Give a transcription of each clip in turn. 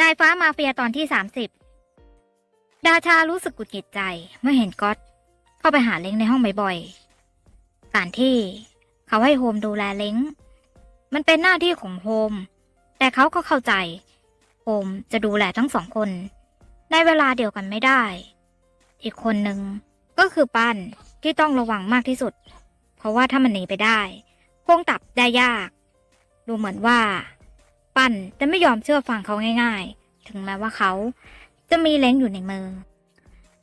นายฟ้ามาเฟียตอนที่สามสิบดาชารู้สึกกุดกิดใจเมื่อเห็นก๊อตเข้าไปหาเล้งในห้องบ่อยๆการที่เขาให้โฮมดูแลเล้ง มันเป็นหน้าที่ของโฮม แต่เขาก็เข้าใจ โฮมจะดูแลทั้งสองคน ในเวลาเดียวกันไม่ได้ อีกคนหนึ่งก็คือปั้นที่ต้องระวังมากที่สุด เพราะว่าถ้ามันหนีไปได้ คงตับได้ยาก ดูเหมือนว่า ปั้นจะไม่ยอมเชื่อฟังเขาง่ายๆ ถึงแม้ว่าเขาจะมีเล้งอยู่ในมือ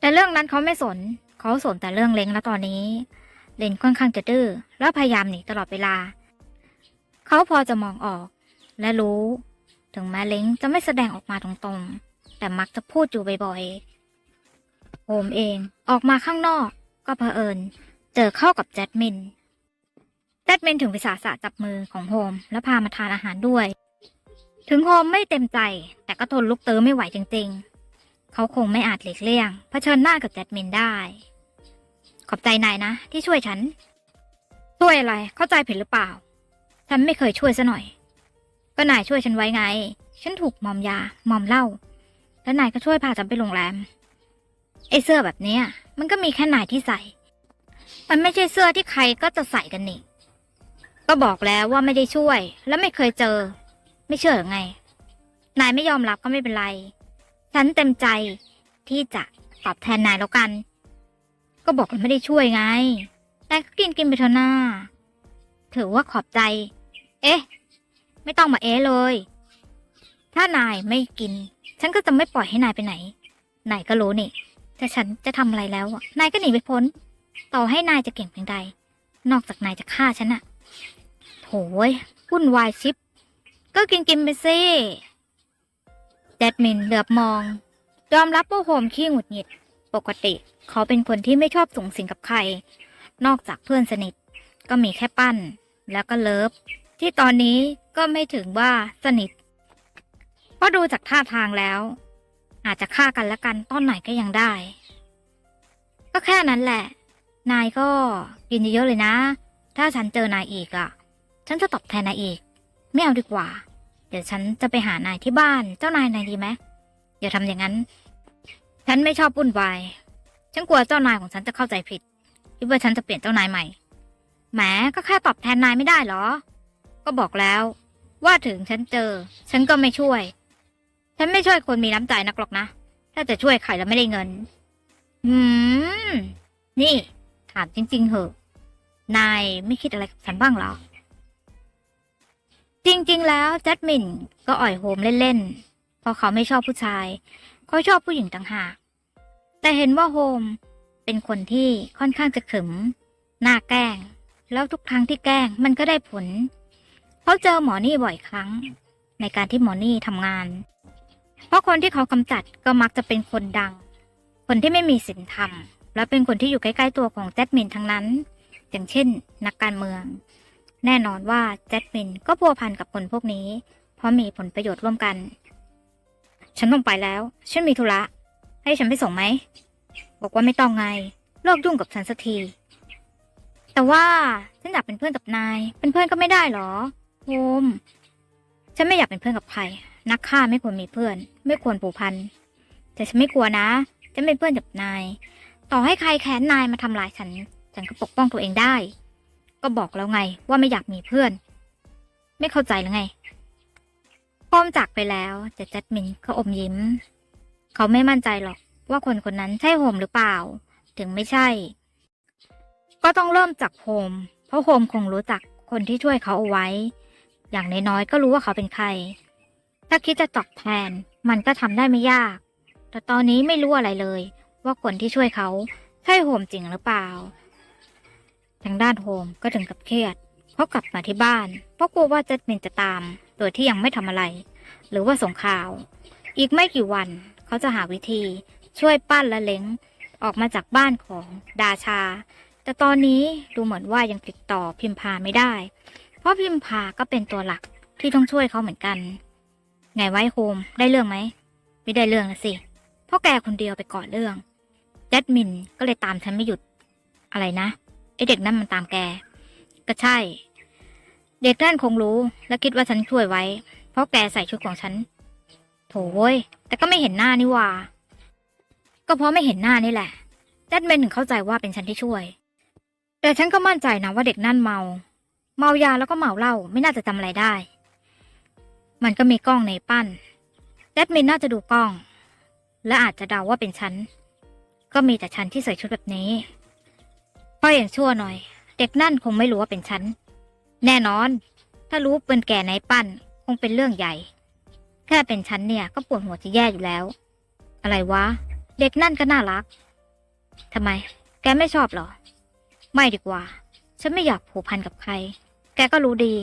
แต่เรื่องนั้นเขาไม่สน เขาสนแต่เรื่องเล้งแล้วตอนนี้ เลนค่อนข้างจะดื้อแล้วพยายามหนีตลอดเวลา เขาพอจะมองออก และรู้ ถึงแม้เล้งจะไม่แสดงออกมาตรงๆ แต่มักจะพูดอยู่บ่อยๆโฮมเองออกมาข้างนอก ก็เผอิญ เจอเข้ากับแจดมินแจดมินถึงวิสาสะจับมือของโฮม แล้วพามาทานอาหารด้วย ถึงโฮมไม่เต็มใจ แต่ก็ทนลุกเตอไม่ไหวจริงๆ เขาคงไม่อาจหลีกเลี่ยงเผชิญหน้ากับแจดมินได้ ขอบใจนายนะ ที่ช่วยฉัน ช่วยอะไร เข้าใจผิดหรือเปล่า ฉันไม่เคยช่วยซะหน่อย ก็นายช่วยฉันไว้ไง ฉันถูกมอมยามอมเหล้าแล้วนายก็ช่วยพาฉันไปโรงแรมไอเสื้อแบบเนี้ย มันก็มีแค่นายที่ใส่ มันไม่ใช่เสื้อที่ใครก็จะใส่กันนี่ก็บอกแล้วว่าไม่ได้ช่วย และไม่เคยเจอ ไม่เชื่อหรือไง นายไม่ยอมรับก็ไม่เป็นไร ฉันเต็มใจที่จะตอบแทนนายแล้วกัน ก็บอกว่าไม่ได้ช่วยไง นายก็กินกินไปเถอะหน้า ถือว่าขอบใจ เอ๊ะ ไม่ต้องมาเอ๊ะเลย ถ้านายไม่กิน ฉันก็จะไม่ปล่อยให้นายไปไหน นายก็รู้นี่แต่ฉันจะทำอะไรแล้วนายก็หนีไปพ้น ต่อให้นายจะเก่งเพียงใด นอกจากนายจะฆ่าฉันอะโถยวุ่นวายชิบ ก็กินกินไปสิแดดมินเหลือบมอง ยอมรับว่าโฮมขี้หงุดหงิด ปกติเขาเป็นคนที่ไม่ชอบสูงสิงกับใคร นอกจากเพื่อนสนิท ก็มีแค่ปั้น แล้วก็เลิฟ ที่ตอนนี้ก็ไม่ถึงว่าสนิท เพราะดูจากท่าทางแล้ว อาจจะฆ่ากันละกันตอนไหนก็ยังได้ ก็แค่นั้นแหละ นายก็กินเยอะๆเลยนะ ถ้าฉันเจอนายอีกอะ่ะ ฉันจะตอบแทนนายอีก ไม่เอาดีกว่า เดี๋ยวฉันจะไปหานายที่บ้าน เจ้านายนายดีไหมอย่าทำอย่างนั้น ฉันไม่ชอบวุ่นวาย ฉันกลัวเจ้านายของฉันจะเข้าใจผิดคิดว่าฉันจะเปลี่ยนเจ้านายใหม่ แหมก็แค่ตอบแทนนายไม่ได้เหรอ ก็บอกแล้ว ว่าถึงฉันเจอ ฉันก็ไม่ช่วย ฉันไม่ช่วยคนมีน้ำใจนักหรอกนะ ถ้าจะช่วยใครแล้วไม่ได้เงิน อืม นี่ ถามจริง ๆ เหอะ นายไม่คิดอะไรกับฉันบ้างเหรอ จริง ๆ แล้วแจดมินก็อ่อยโฮมเล่นๆเพราะเขาไม่ชอบผู้ชาย เขาชอบผู้หญิงต่างหาก แต่เห็นว่าโฮมเป็นคนที่ค่อนข้างจะขึมหน้าแกล้ง แล้วทุกครั้งที่แกล้งมันก็ได้ผล เขาเจอหมอนี่บ่อยครั้ง ในการที่หมอนี่ทำงาน เพราะคนที่เขากำจัดก็มักจะเป็นคนดัง คนที่ไม่มีศีลธรรม และเป็นคนที่อยู่ใกล้ ๆ ตัวของแจดมินทั้งนั้น อย่างเช่น นักการเมือง แน่นอนว่าแจดมินก็พัวพันกับคนพวกนี้ เพราะมีผลประโยชน์ร่วมกัน ฉันต้องไปแล้ว ฉันมีธุระ ให้ฉันไปส่งไหม บอกว่าไม่ต้องไงเลิกยุ่งกับฉันสักที แต่ว่าฉันอยากเป็นเพื่อนกับนาย เป็นเพื่อนก็ไม่ได้หรอโฮมฉันไม่อยากเป็นเพื่อนกับใคร นักฆ่าไม่ควรมีเพื่อน ไม่ควรผูกพัน แต่ฉันไม่กลัวนะ ฉันเป็นเพื่อนกับนาย ต่อให้ใครแค้นนายมาทำลายฉัน ฉันก็ปกป้องตัวเองได้ ก็บอกแล้วไงว่าไม่อยากมีเพื่อน ไม่เข้าใจหรือไงพอมจากไปแล้ว แต่จัดมินก็อมยิ้ม เขาไม่มั่นใจหรอกว่าคนคนนั้นใช่โฮมหรือเปล่า ถึงไม่ใช่ ก็ต้องเริ่มจากโฮม เพราะโฮมคงรู้จักคนที่ช่วยเขาเอาไว้ อย่างน้อยๆก็รู้ว่าเขาเป็นใคร ถ้าคิดจะตอบแทนมันก็ทำได้ไม่ยาก แต่ตอนนี้ไม่รู้อะไรเลย ว่าคนที่ช่วยเขาใช่โฮมจริงหรือเปล่า ทางด้านโฮมก็ถึงกับเครียดเพราะกลับมาที่บ้าน เพราะกลัวว่าเจดมินจะตาม โดยที่ยังไม่ทำอะไร หรือว่าส่งข่าว อีกไม่กี่วันเขาจะหาวิธี ช่วยปั้นและเล้งออกมาจากบ้านของดาชา แต่ตอนนี้ดูเหมือนว่ายังติดต่อพิมพาไม่ได้ เพราะพิมพาก็เป็นตัวหลักที่ต้องช่วยเขาเหมือนกัน ไงไว้โฮมได้เรื่องไหม ไม่ได้เรื่องสิ เพราะแกคนเดียวไปก่อเรื่องแจดมินก็เลยตามฉันไม่หยุด อะไรนะ ไอเด็กนั่นมันตามแก ก็ใช่ เด็กนั่นคงรู้และคิดว่าฉันช่วยไว้ เพราะแกใส่ชุดของฉัน โถเว้ย แต่ก็ไม่เห็นหน้านี่ว่า ก็เพราะไม่เห็นหน้านี่แหละแดดเมนถึงเข้าใจว่าเป็นฉันที่ช่วย แต่ฉันก็มั่นใจนะว่าเด็กนั่นเมา เมายาแล้วก็เมาเหล้าไม่น่าจะจำอะไรได้ มันก็มีกล้องในปั้นแดดเมนน่าจะดูกล้อง และอาจจะเดาว่าเป็นฉัน ก็มีแต่ฉันที่ใส่ชุดแบบนี้ พราะอย่างชั่วหน่อย เด็กนั่นคงไม่รู้ว่าเป็นฉัน แน่นอน ถ้ารู้เป็นแก่ในปั้น คงเป็นเรื่องใหญ่ แค่เป็นฉันเนี่ยก็ปวดหัวจะแย่อยู่แล้ว อะไรวะ เด็กนั่นก็น่ารักทำไม แกไม่ชอบเหรอ ไม่ดีกว่า ฉันไม่อยากผูกพันกับใคร แกก็รู้ดี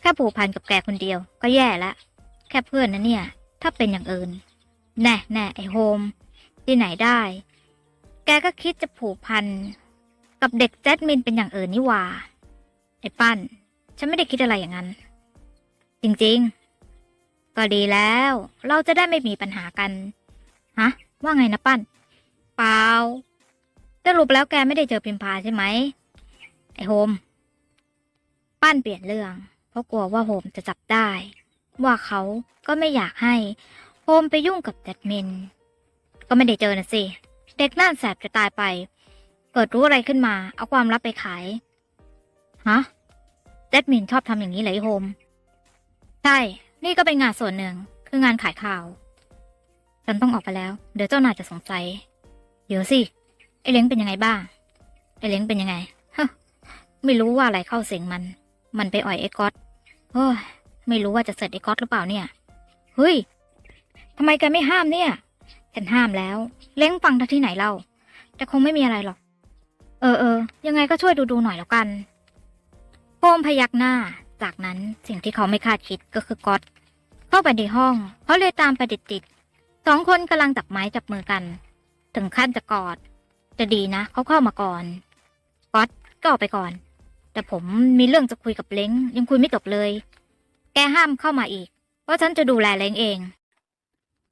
แค่ผูกพันกับแกคนเดียว ก็แย่แล้วแค่เพื่อนนะเนี่ย ถ้าเป็นอย่างอื่น แน่แน่ไอโฮม ที่ไหนได้ แกก็คิดจะผูกพัน กับเด็กแจดมินเป็นอย่างอื่นนี่ว่าไอ้ปั้น ฉันไม่ได้คิดอะไรอย่างนั้น จริงๆ ก็ดีแล้ว เราจะได้ไม่มีปัญหากันฮะว่าไงนะปั้น เปล่าสรุปแล้วแกไม่ได้เจอพิมพาใช่ไหมไอ้โฮม ปั้นเปลี่ยนเรื่อง เพราะกลัวว่าโฮมจะจับได้ ว่าเขาก็ไม่อยากให้โฮมไปยุ่งกับแจดมิน ก็ไม่ได้เจอนะสิ เด็กนั่นแสบจะตายไป เกิดรู้อะไรขึ้นมา เอาความลับไปขาย ฮะแจดมินชอบทำอย่างนี้เหรอโฮม ใช่ นี่ก็เป็นงานส่วนหนึ่ง คืองานขายข่าว ฉันต้องออกไปแล้ว เดี๋ยวเจ้านายจะสงสัย เดี๋ยวสิ ไอเล้งเป็นยังไงบ้าง ไอเล้งเป็นยังไง ฮะ ไม่รู้ว่าอะไรเข้าเสียงมัน มันไปอ่อยไอ้ก๊อตโอ้ยไม่รู้ว่าจะเสร็จไอ้ก๊อตหรือเปล่าเนี่ย เฮ้ยทำไมแกไม่ห้ามเนี่ย ฉันห้ามแล้ว เล้งฟังที่ไหนเล่า แต่คงไม่มีอะไรหรอก เออเออยังไงก็ช่วยดูดูหน่อยแล้วกันโฮมพยักหน้า จากนั้นสิ่งที่เขาไม่คาดคิดก็คือก๊อตเข้าไปในห้อง เขาเลยตามไปติดๆสองคนกำลังจับไม้จับมือกัน ถึงขั้นจะกอด จะดีนะเขาเข้ามาก่อนก๊อตก็ออกไปก่อน แต่ผมมีเรื่องจะคุยกับเล้งยังคุยไม่จบเลย แกห้ามเข้ามาอีกเพราะฉันจะดูแลเล้งเอง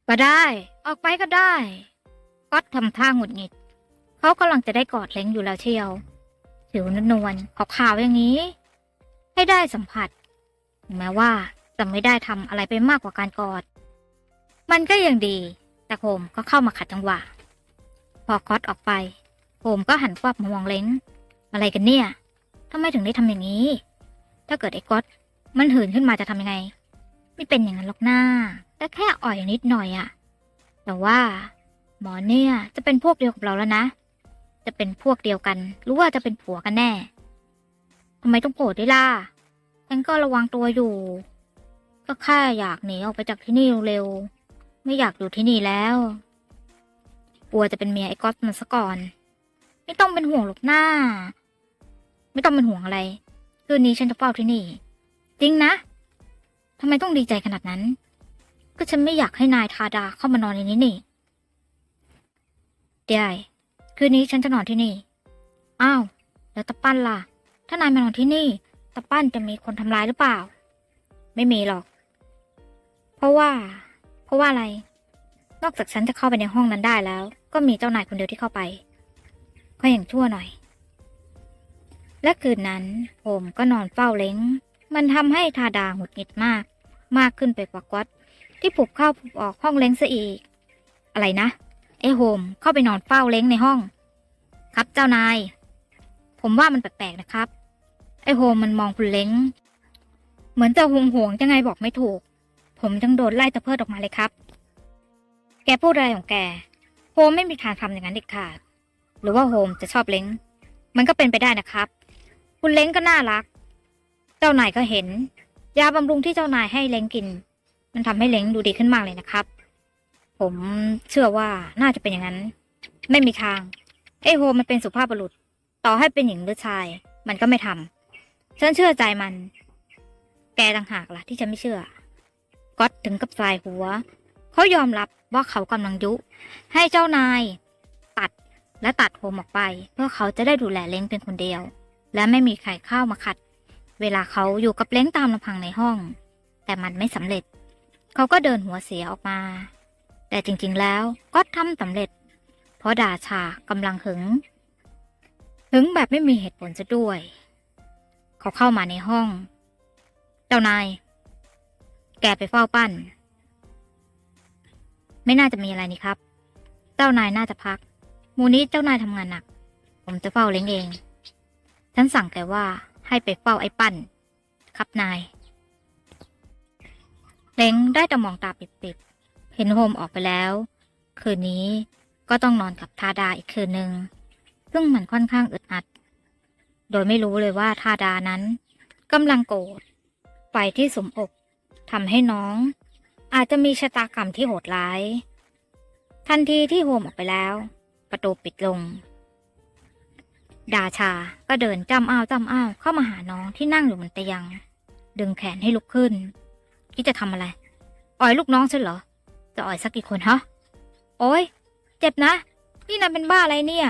ก็ได้ ออกไปก็ได้ก๊อตทำท่าหงุดหงิด เขากำลังจะได้กอดเล้งอยู่แล้วเชียวผิวนวลขาวๆอย่างนี้ ให้ได้สัมผัสถึงแม้ว่าจะไม่ได้ทำอะไรไปมากกว่าการกอด มันก็ยังดี แต่โฮมก็เข้ามาขัดจังหวะ พอก๊อตออกไปโฮมก็หันกลับมามองเล้งอะไรกันเนี่ยทำไมถึงได้ทำอย่างนี้ ถ้าเกิดไอ้ก๊อตมันหืนขึ้นมาจะทำยังไง ไม่เป็นอย่างนั้นหรอกหน้าแต่แค่อ่อยนิดหน่อยอะแต่ว่า หมอเนี่ยจะเป็นพวกเดียวกับเราแล้วนะ จะเป็นพวกเดียวกัน หรือว่าจะเป็นผัวกันแน่ทำไมต้องโกรธด้วยล่ะฉันก็ระวังตัวอยู่ ก็แค่อยากหนีออกไปจากที่นี่เร็วๆไม่อยากอยู่ที่นี่แล้ว กลัวจะเป็นเมียไอ้ก๊อตมันซะก่อน ไม่ต้องเป็นห่วงหรอกหน้า ไม่ต้องเป็นห่วงอะไร คืนนี้ฉันจะเฝ้าที่นี่ จริงนะทำไมต้องดีใจขนาดนั้น ก็ฉันไม่อยากให้นายทาดาเข้ามานอนในนี้นี่ได้ คืนนี้ฉันจะนอนที่นี่ อ้าว แล้วตะปั้นล่ะ ถ้านายมานอนที่นี่ ตะปั้นจะมีคนทำร้ายหรือเปล่า ไม่มีหรอก เพราะว่า เพราะว่าอะไร นอกจากฉันจะเข้าไปในห้องนั้นได้แล้ว ก็มีเจ้านายคนเดียวที่เข้าไป ก็อย่างชั่วหน่อย และคืนนั้นผมก็นอนเฝ้าเล้ง มันทำให้ทาดาหงุดหงิดมาก มากขึ้นไปกว่าก๊อตที่ผูกเข้าผูกออกห้องเล้งซะอีก อะไรนะ ไอ้โฮมเข้าไปนอนเฝ้าเล้งในห้อง ครับเจ้านาย ผมว่ามันแปลกๆนะครับ ไอ้โฮมมันมองคุณเล้ง เหมือนจะหวงหวงยังไงบอกไม่ถูก ผมจังโดนไล่ตะเพิดออกมาเลยครับ แกพูดอะไรของแก โฮมไม่มีทางทำอย่างนั้นเด็ดขาด หรือว่าโฮมจะชอบเล้ง มันก็เป็นไปได้นะครับ คุณเล้งก็น่ารัก เจ้านายก็เห็น ยาบำรุงที่เจ้านายให้เล้งกิน มันทำให้เล้งดูดีขึ้นมากเลยนะครับ ผมเชื่อว่าน่าจะเป็นอย่างนั้น ไม่มีทาง ไอ้โฮมันเป็นสุภาพบุรุษ ต่อให้เป็นหญิงหรือชาย มันก็ไม่ทำฉันเชื่อใจมัน แกต่างหากล่ะ ที่ฉันไม่เชื่อ ก็ถึงกับสายหัว เขายอมรับว่าเขากำลังยุ ให้เจ้านาย ตัดและตัดโฮมออกไป เพื่อเขาจะได้ดูแลเล้งเป็นคนเดียว และไม่มีใครเข้ามาขัด เวลาเขาอยู่กับเล้งตามลำพังในห้อง แต่มันไม่สำเร็จ เขาก็เดินหัวเสียออกมา แต่จริงๆแล้วก็ทำสำเร็จ เพราะดาชากำลังหึง หึงแบบไม่มีเหตุผลจะด้วย เขาเข้ามาในห้อง เจ้านาย แกไปเฝ้าปั้น ไม่น่าจะมีอะไรนี่ครับ เจ้านายน่าจะพัก มูนี้เจ้านายทำงานหนัก ผมจะเฝ้าเล้งเอง ฉันสั่งแกว่าให้ไปเฝ้าไอ้ปั้น ครับนาย เล้งได้แต่มองตาปิดๆ เห็นโฮมออกไปแล้ว คืนนี้ก็ต้องนอนกับทาดาอีกคืนหนึ่งซึ่งมันค่อนข้างอึดอัด โดยไม่รู้เลยว่าทาดานั้นกำลังโกรธไฟที่สมอกทำให้น้อง อาจจะมีชะตากรรมที่โหดร้าย ทันทีที่โฮมออกไปแล้ว ประตูปิดลง ดาชาก็เดินจำอ้าวจำอ้าวเข้ามาหาน้องที่นั่งอยู่บนเตียง ดึงแขนให้ลุกขึ้นคิดจะทำอะไรอ่อยลูกน้องฉันเหรอ จะอ่อยสักกี่คนฮะ โอ้ยเจ็บนะ นี่นายเป็นบ้าอะไรเนี่ย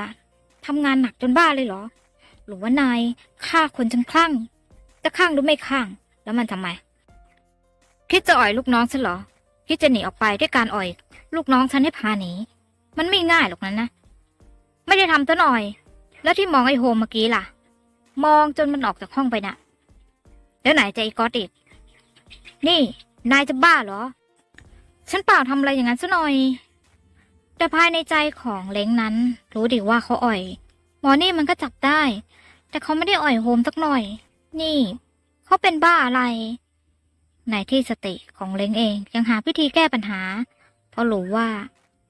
ทำงานหนักจนบ้าเลยเหรอ หรือว่านายฆ่าคนจนคลั่ง จะคลั่งหรือไม่คลั่ง แล้วมันทำไม คิดจะอ่อยลูกน้องฉันเหรอ คิดจะหนีออกไปด้วยการอ่อย ลูกน้องฉันให้พาหนี มันไม่ง่ายหรอกนั้นนะ ไม่ได้ทำซะหน่อย แล้วที่มองไอ้โฮมเมื่อกี้ล่ะ มองจนมันออกจากห้องไปน่ะแล้วไหนจะไอ้ก๊อตอีก นี่ นายจะบ้าเหรอ ฉันเปล่าทำอะไรอย่างนั้นซะหน่อย แต่ภายในใจของเล้งนั้น รู้ดีว่าเขาอ่อย หมอนี่มันก็จับได้ แต่เขาไม่ได้อ่อยโฮมสักหน่อย นี่ เขาเป็นบ้าอะไร ในที่สติของเล้งเองยังหาวิธีแก้ปัญหา เพราะรู้ว่า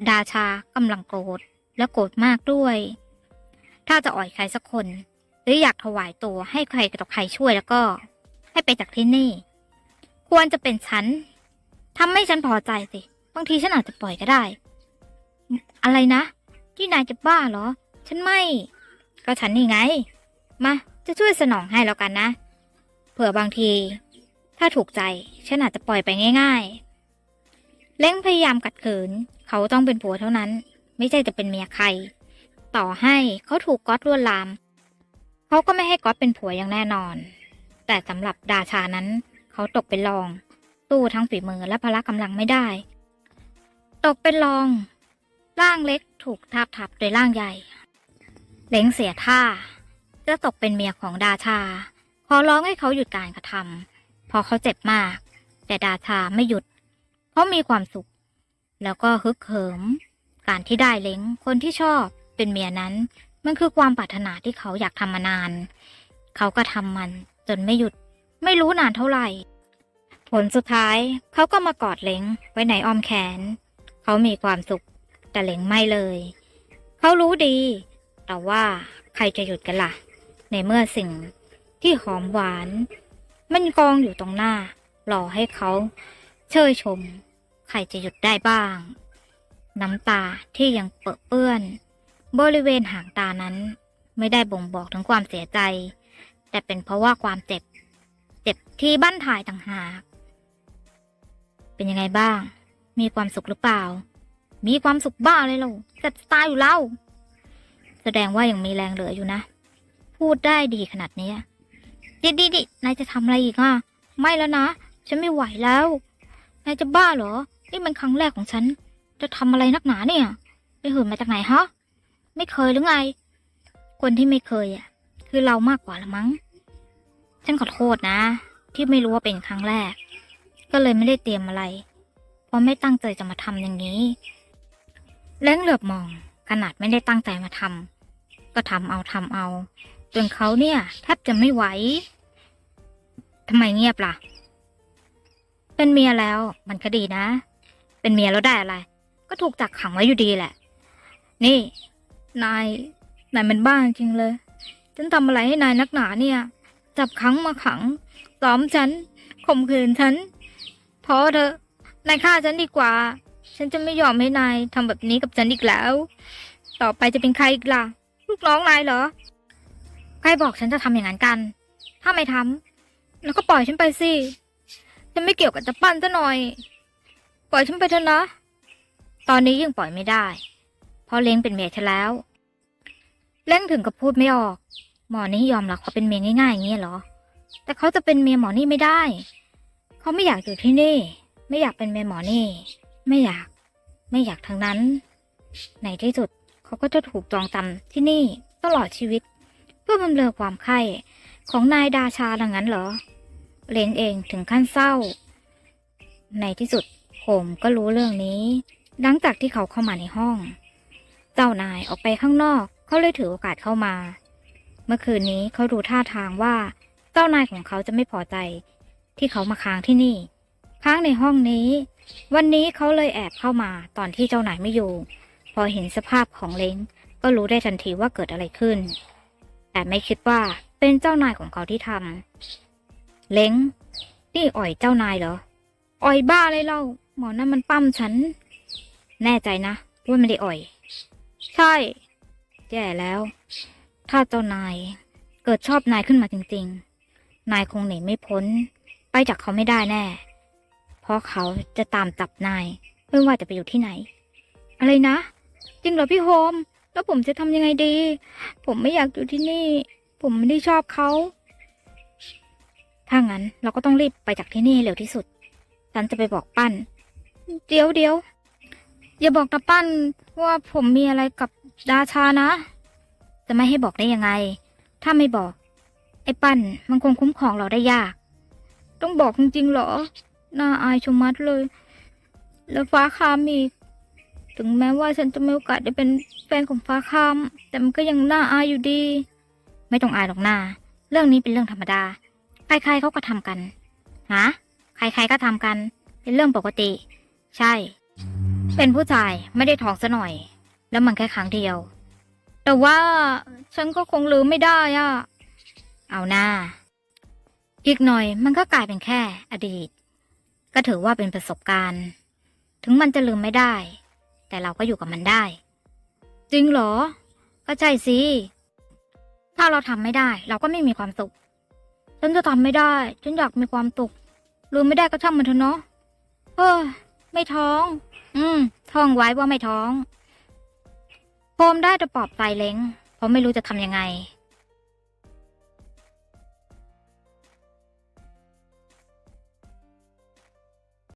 ดาชากำลังโกรธและโกรธมากด้วย ถ้าจะอ่อยใครสักคน หรืออยากถวายตัวให้ใครกับใครช่วยแล้วก็ ให้ไปจากที่นี่ ควรจะเป็นฉัน ทำให้ฉันพอใจสิ บางทีฉันอาจจะปล่อยก็ได้ อะไรนะ ที่นายจะบ้าเหรอ ฉันไม่ ก็ฉันนี่ไง มา จะช่วยสนองให้แล้วกันนะ เผื่อบางที ถ้าถูกใจ ฉันอาจจะปล่อยไปง่าย ๆ เล้งพยายามกัดขืน เขาต้องเป็นผัวเท่านั้น ไม่ใช่จะเป็นเมียใคร ต่อให้เขาถูกก๊อตลวนลาม เขาก็ไม่ให้ก๊อตเป็นผัวอย่างแน่นอน แต่สำหรับดาชานั้น เขาตกเป็นรอง สู้ทั้งฝีมือและพละกำลังไม่ได้ ตกเป็นรอง ร่างเล็กถูกทับทับโดยร่างใหญ่ เล้งเสียท่า จะตกเป็นเมียของดาชา ขอร้องให้เขาหยุดการกระทำเพราะเขาเจ็บมาก แต่ดาชาไม่หยุด เขามีความสุข แล้วก็ฮึกเหิม การที่ได้เล้งคนที่ชอบเป็นเมียนั้น มันคือความปรารถนาที่เขาอยากทำมานาน เขาก็ทำมันจนไม่หยุด ไม่รู้นานเท่าไหร่ ผลสุดท้ายเขาก็มากอดเล้งไว้ในอ้อมแขน เขามีความสุข แต่เล้งไม่เลย เขารู้ดี แต่ว่าใครจะหยุดกันล่ะ ในเมื่อสิ่งที่หอมหวาน มันกองอยู่ตรงหน้า รอให้เขาเชยชม ใครจะหยุดได้บ้าง น้ำตาที่ยังเปอะเปื้อน บริเวณหางตานั้น ไม่ได้บ่งบอกถึงความเสียใจ แต่เป็นเพราะว่าความเจ็บ เจ็บที่บั้นถ่ายต่างหาก เป็นยังไงบ้าง มีความสุขหรือเปล่า มีความสุขบ้าเลยเราจะตายอยู่แล้วแสดงว่ายังมีแรงเหลืออยู่นะ พูดได้ดีขนาดนี้ดิดิดินายจะทำอะไรอีกอะ ไม่แล้วนะ ฉันไม่ไหวแล้ว นายจะบ้าเหรอ นี่มันครั้งแรกของฉัน จะทำอะไรนักหนาเนี่ย ไปหื่นมาจากไหนฮะ ไม่เคยหรือไง คนที่ไม่เคยอะ คือเรามากกว่าละมั้ง ฉันขอโทษนะ ที่ไม่รู้ว่าเป็นครั้งแรก ก็เลยไม่ได้เตรียมอะไร เพราะไม่ตั้งใจจะมาทำอย่างนี้ เล้งเหลือบมองขนาดไม่ได้ตั้งใจมาทำก็ทำเอาทำเอาจนเขาเนี่ย แทบจะไม่ไหวทำไมเงียบล่ะ เป็นเมียแล้วมันก็ดีนะ เป็นเมียแล้วได้อะไร ก็ถูกจักขังไว้อยู่ดีแหละ นี่ นาย นายเป็นบ้าจริงเลย ฉันทำอะไรให้นายนักหนาเนี่ย จับขังมาขังซ้อมฉันข่มขืนฉัน พอเถอะ นายฆ่าฉันดีกว่า ฉันจะไม่ยอมให้นายทำแบบนี้กับฉันอีกแล้ว ต่อไปจะเป็นใครอีกล่ะ ลูกน้องนายเหรอ ใครบอกฉันจะทำอย่างนั้นกัน ถ้าไม่ทำแล้วก็ปล่อยฉันไปสิ ฉันไม่เกี่ยวกับจะปั้นซะหน่อย ปล่อยฉันไปเถอะนะ ตอนนี้ยิ่งปล่อยไม่ได้ เพราะเล้งเป็นเมียฉันแล้ว เล้งถึงกับพูดไม่ออก หมอนี่ยอมรับเขาเป็นเมียง่ายๆอย่างนี้เหรอ แต่เขาจะเป็นเมียหมอนี่ไม่ได้ เขาไม่อยากอยู่ที่นี่ ไม่อยากเป็นเมียหมอนี่ ไม่อยาก ไม่อยากทั้งนั้น ในที่สุดเขาก็จะถูกจองจำที่นี่ตลอดชีวิต เพื่อบำเรอความไข้ของนายดาชาดังนั้นเหรอ เล้งเองถึงขั้นเศร้า ในที่สุดโฮมก็รู้เรื่องนี้ หลังจากที่เขาเข้ามาในห้อง เจ้านายออกไปข้างนอกเขาเลยถือโอกาสเข้ามา เมื่อคืนนี้เขาดูท่าทางว่า เจ้านายของเขาจะไม่พอใจ ที่เขามาค้างที่นี่ ค้างในห้องนี้ วันนี้เขาเลยแอบเข้ามาตอนที่เจ้านายไม่อยู่ พอเห็นสภาพของเล้งก็รู้ได้ทันทีว่าเกิดอะไรขึ้น แต่ไม่คิดว่าเป็นเจ้านายของเขาที่ทำเล้งนี่อ่อยเจ้านายเหรอ อ่อยบ้าเลยเล่า หมอนั่นมันปั้มฉัน แน่ใจนะว่าไม่ได้อ่อย ใช่ แย่แล้ว ถ้าเจ้านายเกิดชอบนายขึ้นมาจริง ๆ นายคงหนีไม่พ้น ไปจากเขาไม่ได้แน่ เพราะเขาจะตามจับนาย ไม่ว่าจะไปอยู่ที่ไหน อะไรนะ จริงเหรอพี่โฮม แล้วผมจะทำยังไงดี ผมไม่อยากอยู่ที่นี่ ผมไม่ได้ชอบเขา ถ้างั้นเราก็ต้องรีบไปจากที่นี่เร็วที่สุด ฉันจะไปบอกปั้น เดี๋ยวเดี๋ยวอย่าบอกนะปั้นว่าผมมีอะไรกับดาชานะ จะไม่ให้บอกได้ยังไง ถ้าไม่บอก ไอ้ปั้นมันคงคุ้มครองเราได้ยาก ต้องบอกจริงๆเหรอ น่าอายชมัดเลย แล้วฟ้าคามอีก ถึงแม้ว่าฉันจะไมีโอกาสได้เป็นแฟนของฟ้าคาม แต่มันก็ยังน่าอายอยู่ดี ไม่ต้องอายหรอกนาเรื่องนี้เป็นเรื่องธรรมดา ใครๆเขาก็ทำกัน ฮะ ใครๆก็ทำกัน เป็นเรื่องปกติ ใช่ เป็นผู้ชายไม่ได้ท้องซะหน่อย แล้วมันแค่ครั้งเดียว แต่ว่าฉันก็คงลืมไม่ได้อะเอาหน้า อีกหน่อยมันก็กลายเป็นแค่อดีต ก็ถือว่าเป็นประสบการณ์ ถึงมันจะลืมไม่ได้ แต่เราก็อยู่กับมันได้ จริงเหรอ ก็ใช่สิ ถ้าเราทำไม่ได้ เราก็ไม่มีความสุข ฉันจะทำไม่ได้ ฉันอยากมีความสุข ลืมไม่ได้ก็ช่างมันเถอะเนาะเออไม่ท้อง อืมท่องไว้ว่าไม่ท้องโฮมได้แต่ปลอบใจเล้งเพราะไม่รู้จะทำยังไง